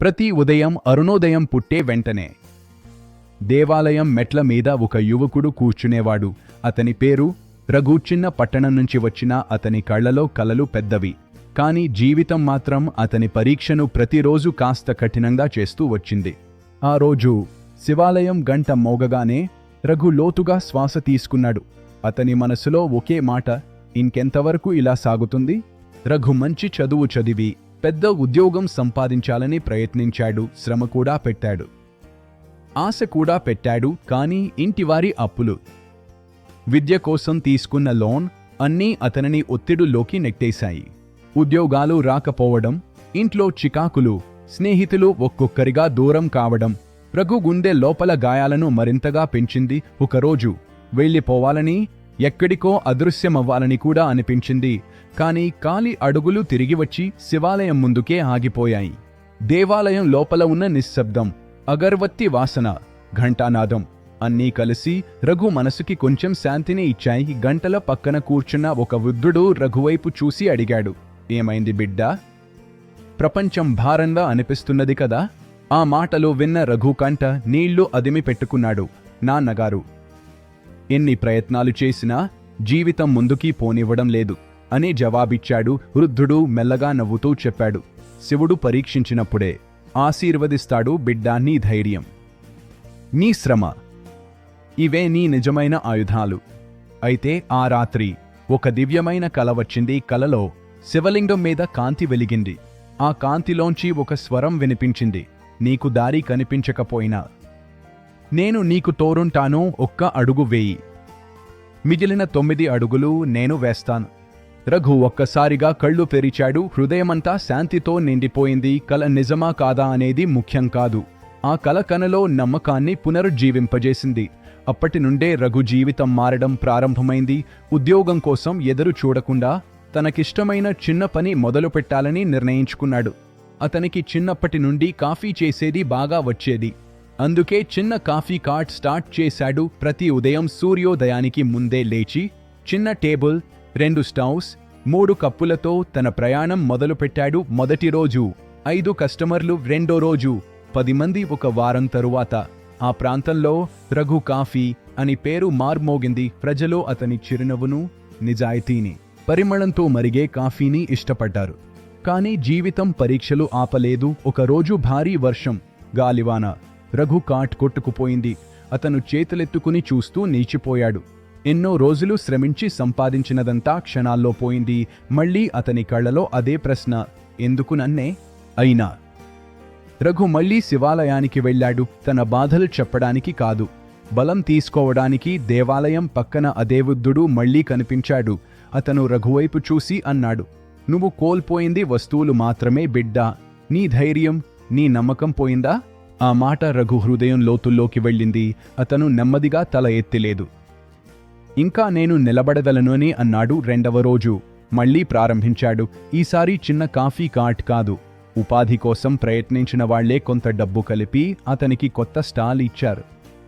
ప్రతి ఉదయం అరుణోదయం పుట్టే వెంటనే. దేవాలయం మెట్ల మీద ఒక యువకుడు కూర్చునేవాడు. అతని పేరు రఘు చిన్న పట్టణం నుంచి వచ్చిన అతని కళ్ళలో కలలు పెద్దవి. కాని జీవితం మాత్రం అతని పరీక్షను ప్రతిరోజు కాస్త కఠినంగా చేస్తూ వచ్చింది. ఆ రోజు శివాలయం గంట మోగగానే రఘు లోతుగా శ్వాస తీసుకున్నాడు. అతని మనసులో ఒకే మాట ఇంకెంతవరకు ఇలా సాగుతుంది? రఘు మంచి చదువు చదివి పెద్ద ఉద్యోగం సంపాదించాలని ప్రయత్నించాడు శ్రమ కూడా పెట్టాడు. ఆశ కూడా పెట్టాడు కానీ ఇంటివారి అప్పులు. విద్య కోసం తీసుకున్న లోన్ అన్నీ అతనిని ఒత్తిడులోకి నెట్టేశాయి. ఉద్యోగాలు రాకపోవడం ఇంట్లో చికాకులు స్నేహితులు ఒక్కొక్కరిగా దూరం కావడం రఘు గుండె లోపల గాయాలను మరింతగా పెంచింది. ఒకరోజు వెళ్ళిపోవాలని ఎక్కడికో అదృశ్యమవ్వాలని కూడా అనిపించింది. కాని కాలి అడుగులు తిరిగి వచ్చి శివాలయం ముందుకే ఆగిపోయాయి. దేవాలయం లోపల ఉన్న నిశ్శబ్దం అగర్వత్తి వాసన ఘంటానాదం అన్నీ కలిసి రఘు మనసుకి కొంచెం శాంతిని ఇచ్చాయి. గంటల పక్కన కూర్చున్న ఒక వృద్ధుడు రఘువైపు చూసి అడిగాడు ఏమైంది బిడ్డా? ప్రపంచం భారంగా అనిపిస్తున్నది కదా? ఆ మాటలు విన్న రఘు కంట నీళ్ళు అదిమి పెట్టుకున్నాడు. నాన్నగారు ఎన్ని ప్రయత్నాలు చేసినా జీవితం ముందుకి పోనివ్వడం లేదు అని జవాబిచ్చాడు వృద్ధుడు మెల్లగా నవ్వుతూ చెప్పాడు. శివుడు పరీక్షించినప్పుడే ఆశీర్వదిస్తాడు బిడ్డా నీ ధైర్యం. నీ శ్రమ. ఇవే నీ నిజమైన ఆయుధాలు. అయితే ఆ రాత్రి ఒక దివ్యమైన కల వచ్చింది కలలో శివలింగం మీద కాంతి వెలిగింది. ఆ కాంతిలోంచి ఒక స్వరం వినిపించింది. నీకు దారి కనిపించకపోయినా నేను నీకు తోరుంటాను ఒక్క అడుగు వేయి. మిగిలిన తొమ్మిది అడుగులు నేను వేస్తాను. రఘు ఒక్కసారిగా కళ్ళు తెరిచాడు. హృదయమంతా శాంతితో నిండిపోయింది. కల నిజమా కాదా అనేది ముఖ్యం కాదు. ఆ కల కనలో నమ్మకాన్ని పునరుజ్జీవింపజేసింది. అప్పటి నుండే రఘు జీవితం మారడం ప్రారంభమైంది. ఉద్యోగం కోసం ఎదురు చూడకుండా తనకిష్టమైన చిన్న పని మొదలుపెట్టాలని నిర్ణయించుకున్నాడు. అతనికి చిన్నప్పటి నుండి కాఫీ చేసేది బాగా వచ్చేది. అందుకే చిన్న కాఫీ కార్ట్ స్టార్ట్ చేశాడు. ప్రతి ఉదయం సూర్యోదయానికి ముందే లేచి చిన్న టేబుల్ రెండు స్టవ్స్ మూడు కప్పులతో తన ప్రయాణం మొదలుపెట్టాడు మొదటి రోజు. ఐదు కస్టమర్లు రెండో రోజు. పది మంది ఒక వారం తరువాత. ఆ ప్రాంతంలో రఘు కాఫీ అని పేరు మార్మోగింది ప్రజలు అతని చిరునవ్వును నిజాయితీని పరిమళంతో మరిగే కాఫీని ఇష్టపడ్డారు. కానీ జీవితం పరీక్షలు ఆపలేదు. ఒకరోజు భారీ వర్షం గాలివాన. రఘు కాట్ కొట్టుకుపోయింది. అతను చేతులెత్తుకుని చూస్తూ నీచిపోయాడు ఎన్నో రోజులు శ్రమించి సంపాదించినదంతా క్షణాల్లో పోయింది. మళ్ళీ అతని కళ్ళలో అదే ప్రశ్న ఎందుకు నన్నే? అయినా. రఘు మళ్ళీ శివాలయానికి వెళ్ళాడు. తన బాధలు చెప్పడానికి కాదు. బలం తీసుకోవడానికి దేవాలయం పక్కన అదేవుద్ధుడు మళ్ళీ కనిపించాడు. అతను రఘువైపు చూసి అన్నాడు నువ్వు కోల్పోయింది వస్తువులు మాత్రమే బిడ్డా. నీ ధైర్యం నీ నమ్మకం పోయిందా? ఆ మాట రఘు హృదయం లోతుల్లోకి వెళ్ళింది. అతను నెమ్మదిగా తల ఎత్తిలేదు. ఇంకా నేను నిలబడగలను అని అన్నాడు రెండవ రోజు. మళ్ళీ ప్రారంభించాడు. ఈసారి చిన్న కాఫీ కార్ట్ కాదు. ఉపాధి కోసం ప్రయత్నించిన వాళ్ళే కొంత డబ్బు కలిపి అతనికి కొత్త స్టాల్ ఇచ్చారు.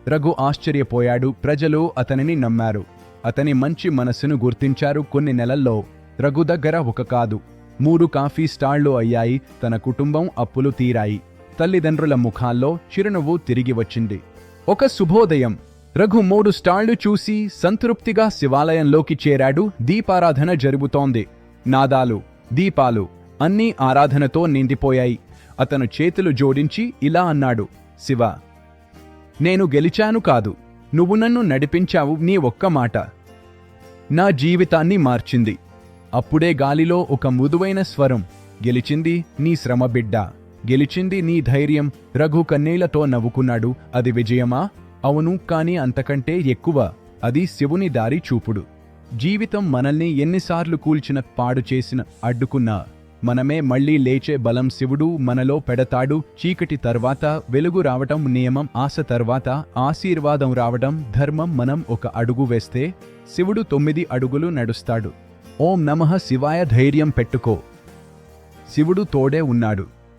రఘు ఆశ్చర్యపోయాడు. ప్రజలు అతనిని నమ్మారు. అతని మంచి మనస్సును గుర్తించారు కొన్ని నెలల్లో. రఘు దగ్గర ఒక కాదు. మూడు కాఫీ స్టాళ్ళు అయ్యాయి. తన కుటుంబం అప్పులు తీరాయి. తల్లిదండ్రుల ముఖాల్లో చిరునవ్వు తిరిగి వచ్చింది. ఒక శుభోదయం. రఘు మూడు స్టాళ్ళు చూసి సంతృప్తిగా శివాలయంలోకి చేరాడు. దీపారాధన జరుగుతోంది. నాదాలు దీపాలు అన్నీ ఆరాధనతో నిండిపోయాయి. అతను చేతులు జోడించి ఇలా అన్నాడు. శివ నేను గెలిచాను కాదు. నువ్వు నన్ను నడిపించావు నీ ఒక్క మాట. నా జీవితాన్ని మార్చింది. అప్పుడే గాలిలో ఒక మృదువైన స్వరం గెలిచింది నీ శ్రమ బిడ్డ గెలిచింది నీ ధైర్యం. రఘు కన్నీళ్ళతో నవ్వుకున్నాడు. అది విజయమా? అవును కాని అంతకంటే ఎక్కువ. అది శివుని దారి చూపుడు. జీవితం మనల్ని ఎన్నిసార్లు కూల్చిన పాడు చేసిన అడ్డుకున్నా. మనమే మళ్ళీ లేచే బలం శివుడు మనలో పెడతాడు. చీకటి తర్వాత వెలుగు రావటం నియమం ఆశ తర్వాత ఆశీర్వాదం రావటం ధర్మం మనం ఒక అడుగు వేస్తే శివుడు తొమ్మిది అడుగులు నడుస్తాడు. ఓం నమః శివాయ ధైర్యం పెట్టుకో. శివుడు తోడే ఉన్నాడు.